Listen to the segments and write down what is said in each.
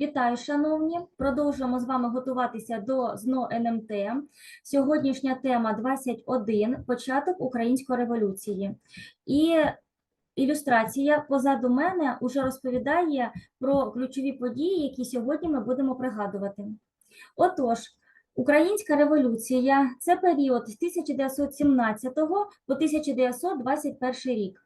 Вітаю, шановні! Продовжуємо з вами готуватися до ЗНО НМТ. Сьогоднішня тема 21. Початок української революції. І ілюстрація позаду мене вже розповідає про ключові події, які сьогодні ми будемо пригадувати. Отож, Українська революція це період з 1917 по 1921 рік.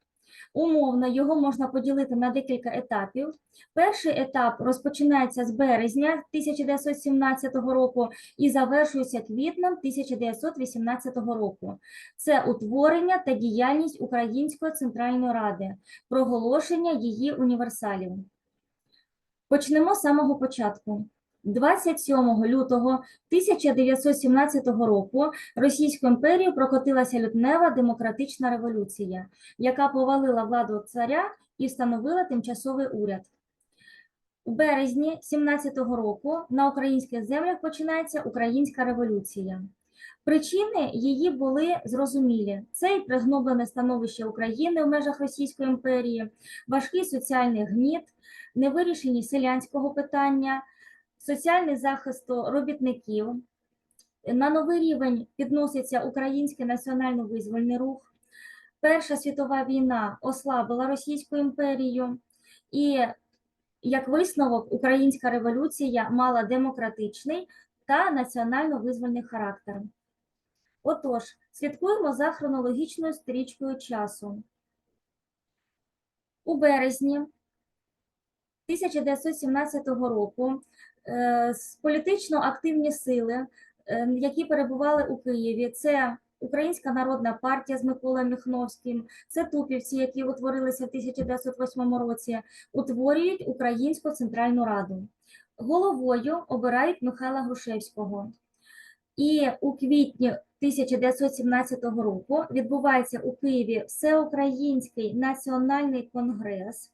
Умовно його можна поділити на декілька етапів. Перший етап розпочинається з березня 1917 року і завершується квітнем 1918 року. Це утворення та діяльність Української центральної ради, проголошення її універсалів. Почнемо з самого початку. 27 лютого 1917 року Російською імперією прокотилася лютнева демократична революція, яка повалила владу царя і встановила тимчасовий уряд. У березні 17-го року на українських землях починається Українська революція. Причини її були зрозумілі: це і пригноблене становище України в межах Російської імперії, важкий соціальний гніт, невирішені селянського питання, соціальний захист робітників. На новий рівень підноситься український національно-визвольний рух. Перша світова війна ослабила Російську імперію, і як висновок, українська революція мала демократичний та національно-визвольний характер. Отож, слідкуємо за хронологічною стрічкою часу. У березні 1917 року політично активні сили, е, які перебували у Києві, це Українська народна партія з Миколою Міхновським, це тупівці, які утворилися в 1908 році, утворюють Українську Центральну Раду. Головою обирають Михайла Грушевського. І у квітні 1917 року відбувається у Києві Всеукраїнський національний конгрес,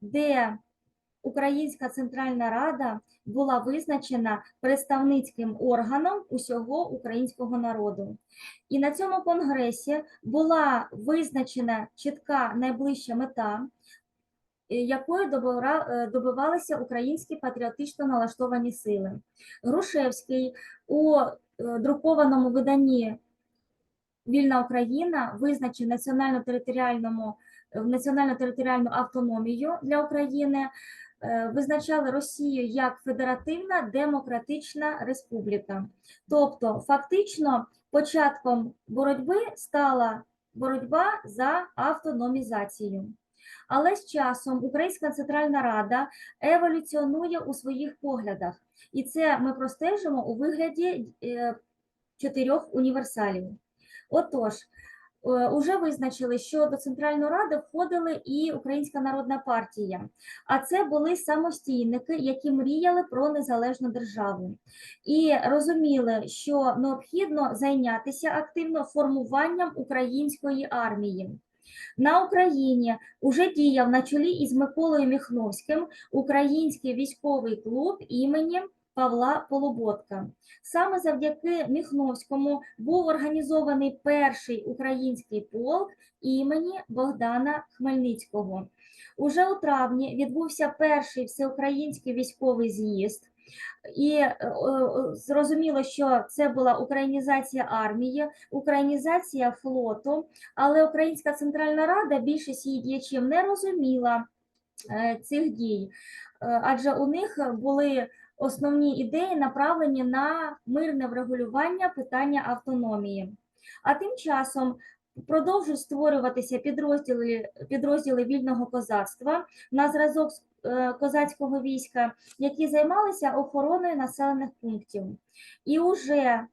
де Українська Центральна Рада була визначена представницьким органом усього українського народу. І на цьому конгресі була визначена чітка найближча мета, е, якою е, добивалися українські патріотично налаштовані сили. Грушевський у е, друкованому виданні Вільна Україна визначив національно-територіальному національно-територіальну автономію для України, визначали Росію як Федеративна Демократична Республіка. Тобто, фактично, початком боротьби стала боротьба за автономізацію. Але з часом Українська Центральна Рада еволюціонує у своїх поглядах, і це ми простежимо у вигляді е, чотирьох універсалів. Отож, е, уже визначили, що до Центральної Ради входили і Українська Народна партія, а це були самостійники, які мріяли про незалежну державу, і розуміли, що необхідно зайнятися активно формуванням української армії. На Україні уже діяв на чолі із Миколою Міхновським український військовий клуб імені Павла Полуботка. Саме завдяки Міхновському був організований перший український полк імені Богдана Хмельницького. Уже у травні відбувся перший всеукраїнський військовий з'їзд. І е, зрозуміло, що це була українізація армії, українізація флоту, але Українська Центральна Рада більшість її діячів не розуміла е, цих дій, Е, адже у них були основні ідеї направлені на мирне врегулювання питання автономії. А тим часом продовжують створюватися підрозділи, підрозділи вільного козацтва на зразок е, козацького війська, які займалися охороною населених пунктів. І уже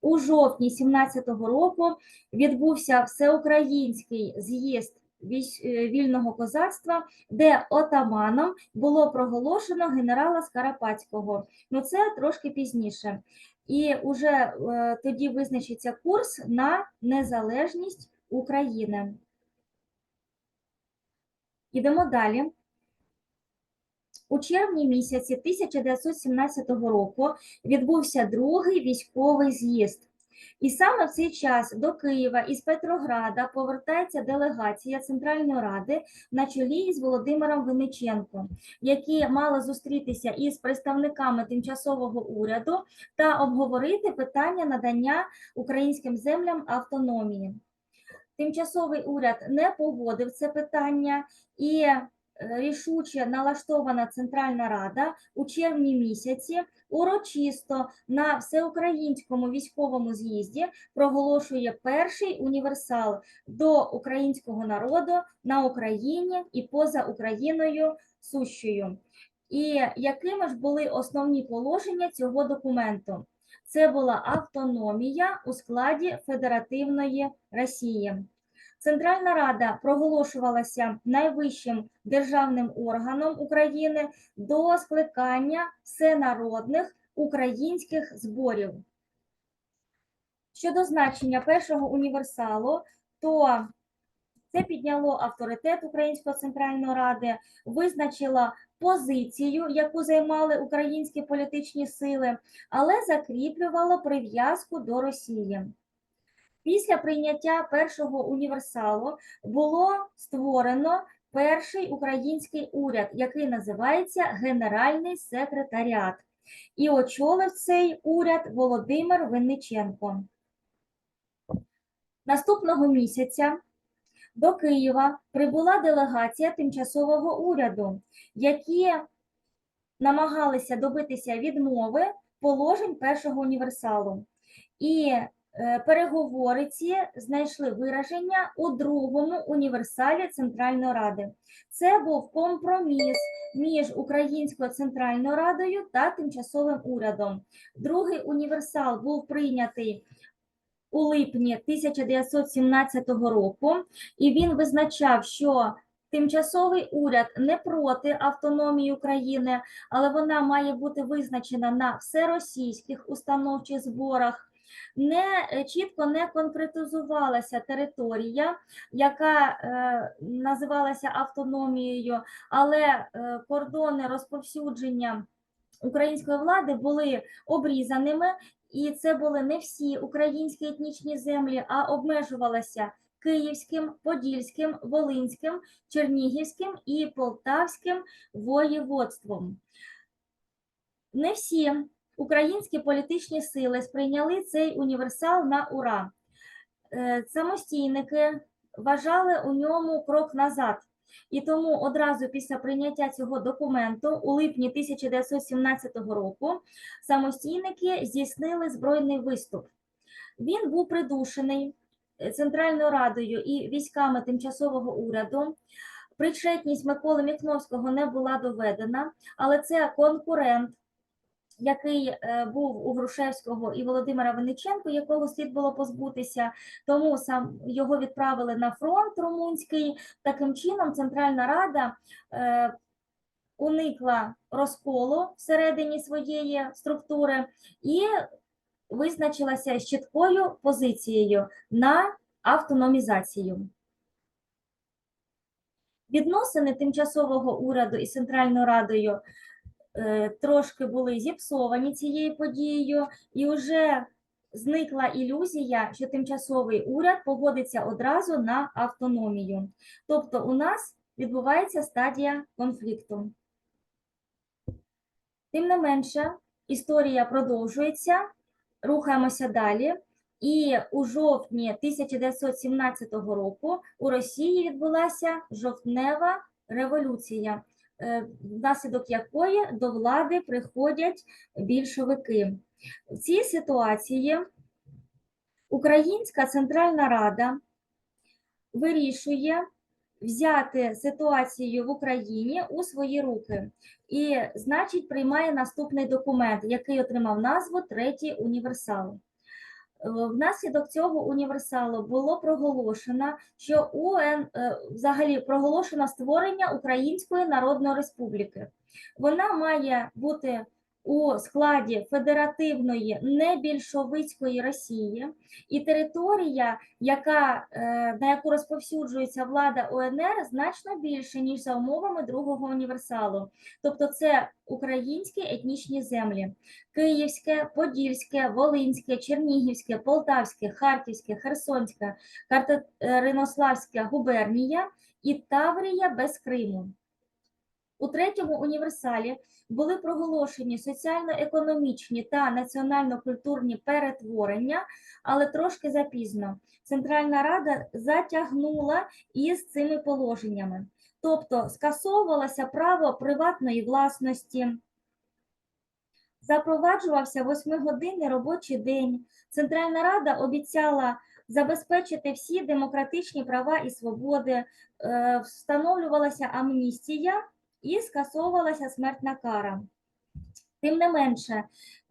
у жовтні 17-го року відбувся всеукраїнський з'їзд вільного козацтва, де отаманом було проголошено генерала Скарапатського. Ну це трошки пізніше. І вже е, тоді визначиться курс на незалежність України. Ідемо далі. У червні місяці 1917 року відбувся другий військовий з'їзд. І саме в цей час до Києва із Петрограда повертається делегація Центральної Ради на чолі з Володимиром Винниченком, які мали зустрітися із представниками тимчасового уряду та обговорити питання надання українським землям автономії. Тимчасовий уряд не погодив це питання і рішуче налаштована Центральна Рада у червні місяці урочисто на всеукраїнському військовому з'їзді проголошує перший універсал до українського народу на Україні і поза Україною сущою. І якими ж були основні положення цього документу? Це була автономія у складі Федеративної Росії. Центральна Рада проголошувалася найвищим державним органом України до скликання всенародних українських зборів. Щодо значення першого універсалу, то це підняло авторитет Української центральної ради, визначило позицію, яку займали українські політичні сили, але закріплювало прив'язку до Росії. Після прийняття першого універсалу було створено перший український уряд, який називається Генеральний секретаріат. І очолив цей уряд Володимир Винниченко. Наступного місяця до Києва прибула делегація тимчасового уряду, які намагалися добитися відмови положень першого універсалу. І е, переговори ці знайшли вираження у другому універсалі Центральної Ради. Це був компроміс між Українською Центральною Радою та тимчасовим урядом. Другий універсал був прийнятий у липні 1917 року, і він визначав, що тимчасовий уряд не проти автономії України, але вона має бути визначена на всеросійських установчих зборах. Не е, чітко не конкретизувалася територія, яка е, називалася автономією, але е, кордони розповсюдження української влади були обрізаними, і це були не всі українські етнічні землі, а обмежувалося Київським, Подільським, Волинським, Чернігівським і Полтавським воєводством. Не всі українські політичні сили сприйняли цей універсал на ура. Е, Самостійники вважали у ньому крок назад. І тому одразу після прийняття цього документу у липні 1917 року самостійники здійснили збройний виступ. Він був придушений е, Центральною Радою і військами тимчасового уряду. Причетність Миколи Міхновського не була доведена, але це конкурент, який е, був у Грушевського і Володимира Винниченко, якого слід було позбутися, тому сам його відправили на фронт румунський. Таким чином, Центральна Рада е, уникла розколу всередині своєї структури і визначилася з чіткою позицією на автономізацію. Відносини тимчасового уряду із Центральною Радою трошки були зіпсовані цією подією, і вже зникла ілюзія, що тимчасовий уряд погодиться одразу на автономію. Тобто у нас відбувається стадія конфлікту. Тим не менше, історія продовжується, рухаємося далі. І у жовтні 1917 року у Росії відбулася жовтнева революція, е, внаслідок якої до влади приходять більшовики. В цій ситуації Українська Центральна Рада вирішує взяти ситуацію в Україні у свої руки і, значить, приймає наступний документ, який отримав назву Третій універсал. Е, Внаслідок цього універсалу було проголошено, що УН е, взагалі проголошено створення Української Народної Республіки. Вона має бути у складі федеративної небільшовицької Росії, і територія, яка, е, на яку розповсюджується влада УНР, значно більше, ніж за умовами другого універсалу. Тобто це українські етнічні землі: Київське, Подільське, Волинське, Чернігівське, Полтавське, Харківське, Херсонське, Катеринославська губернія і Таврія без Криму. У третьому універсалі були проголошені соціально-економічні та національно-культурні перетворення, але трошки запізно. Центральна Рада затягнула із цими положеннями, тобто скасовувалося право приватної власності, запроваджувався восьмигодинний робочий день. Центральна Рада обіцяла забезпечити всі демократичні права і свободи, е, встановлювалася амністія і скасовувалася смертна кара. Тим не менше,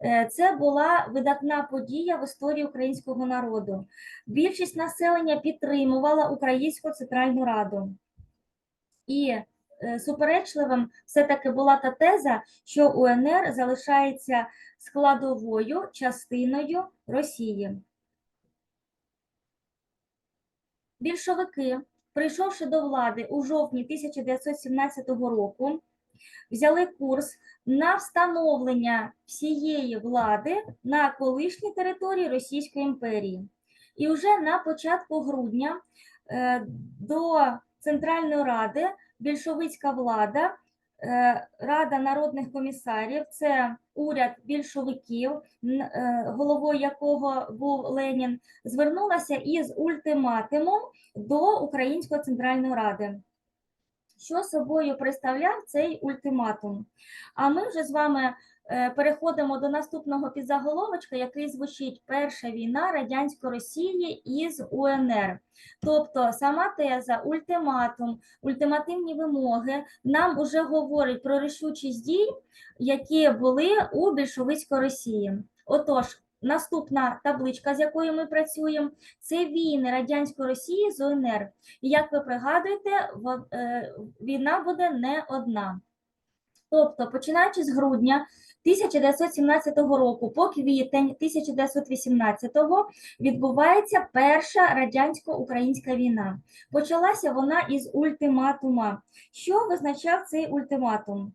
е, це була видатна подія в історії українського народу. Більшість населення підтримувала Українську Центральну Раду. І е, суперечливим все-таки була та теза, що УНР залишається складовою частиною Росії. Більшовики, прийшовши до влади у жовтні 1917 року, взяли курс на встановлення всієї влади на колишній території Російської імперії. І вже на початку грудня е, до Центральної Ради більшовицька влада, Рада народних комісарів, це уряд більшовиків, е, головою якого був Ленін, звернулася із ультиматумом до Української Центральної Ради. Що собою представляв цей ультиматум? А ми вже з вами е, переходимо до наступного підзаголовочка, який звучить Перша війна радянської Росії із УНР. Тобто сама теза, ультиматум, ультимативні вимоги нам уже говорить про рішучість дій, які були у більшовицької Росії. Отож, наступна табличка, з якою ми працюємо, це війни радянської Росії з УНР. І як ви пригадуєте, е, війна буде не одна. Тобто, починаючи з грудня 1917 року по квітень 1918 відбувається перша радянсько-українська війна. Почалася вона із ультиматума. Що визначав цей ультиматум?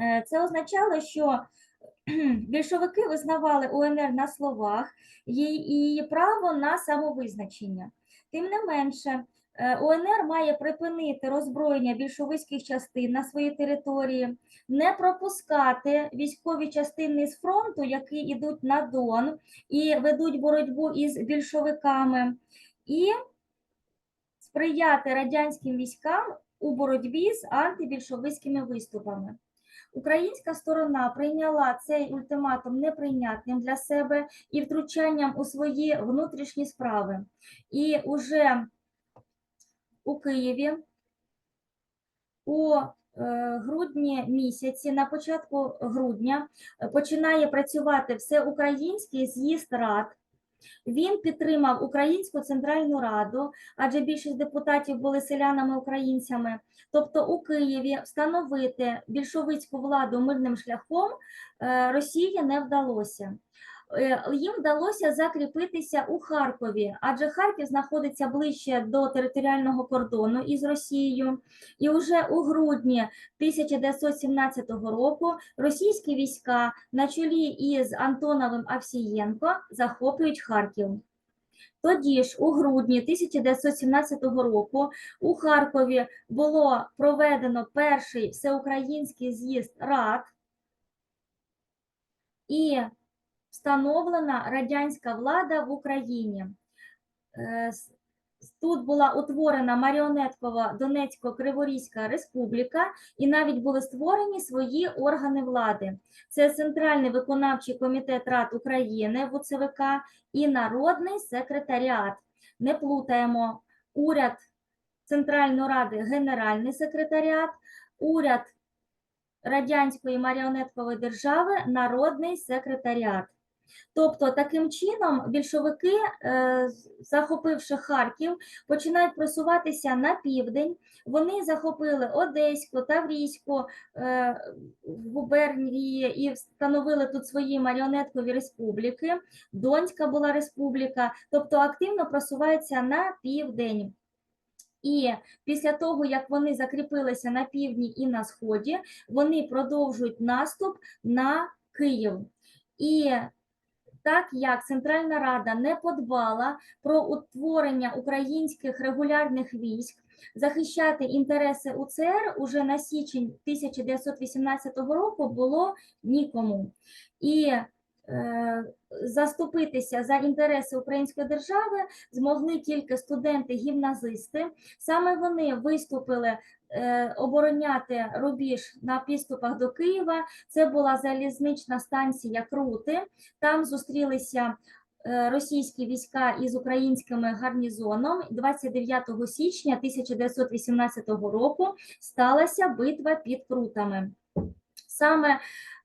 Е, Це означало, що більшовики визнавали УНР на словах її, право на самовизначення. Тим не менше, УНР має припинити роззброєння більшовицьких частин на своїй території, не пропускати військові частини з фронту, які йдуть на Дон і ведуть боротьбу із більшовиками, і сприяти радянським військам у боротьбі з антибільшовицькими виступами. Українська сторона прийняла цей ультиматум неприйнятним для себе і втручанням у свої внутрішні справи. І уже у Києві у е, грудні місяці, на початку грудня, е, починає працювати всеукраїнський з'їзд рад. Він підтримав Українську Центральну Раду, адже більшість депутатів були селянами-українцями. Тобто у Києві встановити більшовицьку владу мирним шляхом е, Росії не вдалося. Е, Їм вдалося закріпитися у Харкові, адже Харків знаходиться ближче до територіального кордону із Росією. І вже у грудні 1917 року російські війська на чолі із Антоновим Авсієнко захоплюють Харків. Тоді ж, у грудні 1917 року, у Харкові було проведено перший всеукраїнський з'їзд рад і встановлена радянська влада в Україні. Е, Тут була утворена маріонеткова Донецько-Криворізька республіка, і навіть були створені свої органи влади. Це Центральний виконавчий комітет Рад України ВУЦВК і Народний секретаріат. Не плутаємо уряд Центральної Ради, Генеральний секретаріат, уряд Радянської маріонеткової держави, Народний секретаріат. Тобто, таким чином, більшовики, е, захопивши Харків, починають просуватися на південь. Вони захопили Одеську, Таврійську е, губернії і встановили тут свої маріонеткові республіки. Донська була республіка, тобто активно просуваються на південь. І після того, як вони закріпилися на півдні і на сході, вони продовжують наступ на Київ. І так як Центральна Рада не подбала про утворення українських регулярних військ, захищати інтереси УЦР уже на січень 1918 року було нікому. І е, заступитися за інтереси української держави змогли тільки студенти-гімназисти. Саме вони виступили обороняти рубіж на підступах до Києва. Це була залізнична станція Крути. Там зустрілися е, російські війська із українськими гарнізоном. 29 січня 1918 року сталася битва під Крутами. Саме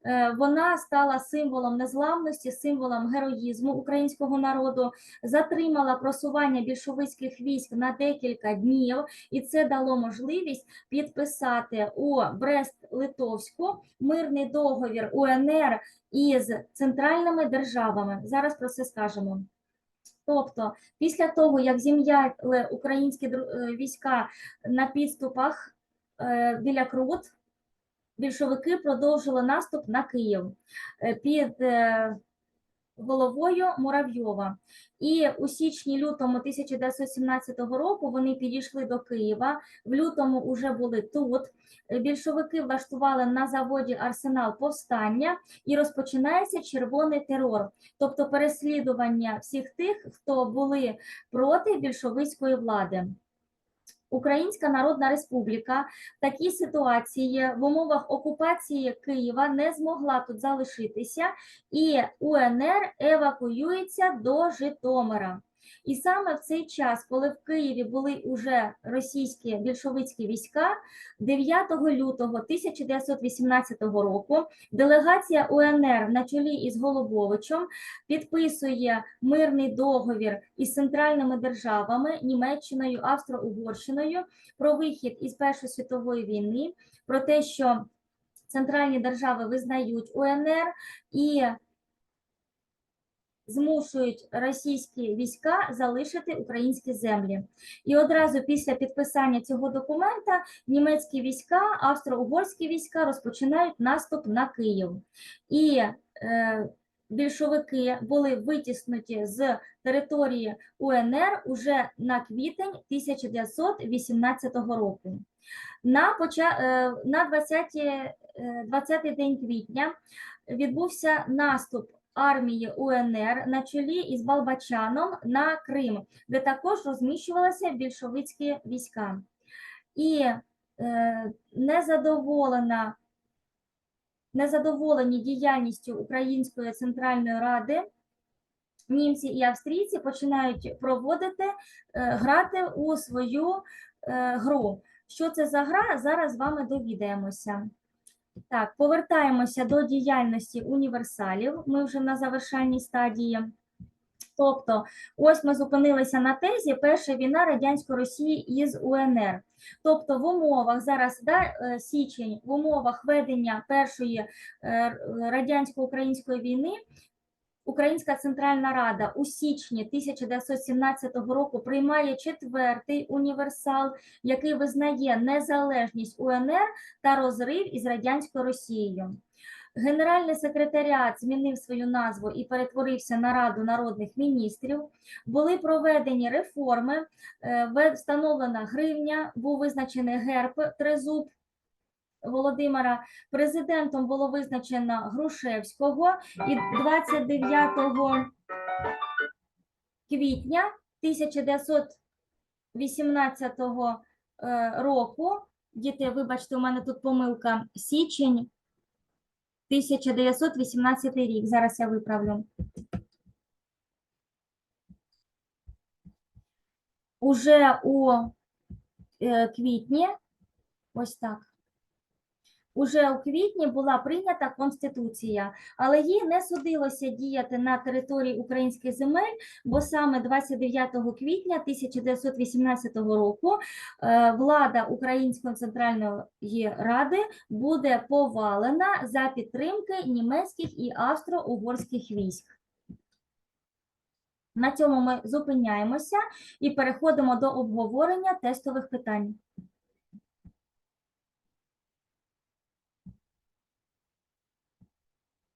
е, вона стала символом незламності, символом героїзму українського народу, затримала просування більшовицьких військ на декілька днів, і це дало можливість підписати у Брест-Литовську мирний договір УНР із центральними державами. Зараз про це скажемо. Тобто, після того, як зім'яли українські е, війська на підступах е, біля Крут, більшовики продовжили наступ на Київ е, під е, головою Муравйова. І у січні-лютому 1917 року вони підійшли до Києва. В лютому вже були тут. Більшовики влаштували на заводі Арсенал повстання і розпочинається червоний терор, тобто переслідування всіх тих, хто були проти більшовицької влади. Українська Народна Республіка в такій ситуації в умовах окупації Києва не змогла тут залишитися, і УНР евакуюється до Житомира. І саме в цей час, коли в Києві були уже російські більшовицькі війська, 9 лютого 1918 року делегація УНР на чолі із Голубовичем підписує мирний договір із центральними державами Німеччиною, Австро-Угорщиною про вихід із Першої світової війни, про те, що центральні держави визнають УНР і змушують російські війська залишити українські землі. І одразу після підписання цього документа німецькі війська, австро-угорські війська розпочинають наступ на Київ. І е, більшовики були витіснуті з території УНР уже на квітень 1918 року. На, поча... е, на 20, е, 20 день квітня відбувся наступ армії УНР на чолі із Балбачаном на Крим, де також розміщувалися більшовицькі війська. І е, незадоволена незадоволені діяльністю Української центральної ради, німці і австрійці починають проводити, е, грати у свою е, гру. Що це за гра? Зараз з вами довідаємося. Так, повертаємося до діяльності універсалів. Ми вже на завершальній стадії. Тобто, ось ми зупинилися на тезі Перша війна радянської Росії із УНР. Тобто, в умовах зараз да, е, січень, в умовах ведення першої е, радянсько-української війни. Українська Центральна Рада у січні 1917 року приймає четвертий універсал, який визнає незалежність УНР та розрив із радянською Росією. Генеральний секретаріат змінив свою назву і перетворився на Раду народних міністрів. Були проведені реформи, е, встановлена гривня, був визначений герб тризуб Володимира. Президентом було визначено Грушевського і 29 квітня 1918 е, року. Діти, вибачте, у мене тут помилка. Січень 1918 рік. Зараз я виправлю. Уже у е, квітні, ось так. Уже у квітні була прийнята конституція, але їй не судилося діяти на території українських земель, бо саме 29 квітня 1918 року е, влада Української центральної ради буде повалена за підтримки німецьких і австро-угорських військ. На цьому ми зупиняємося і переходимо до обговорення тестових питань.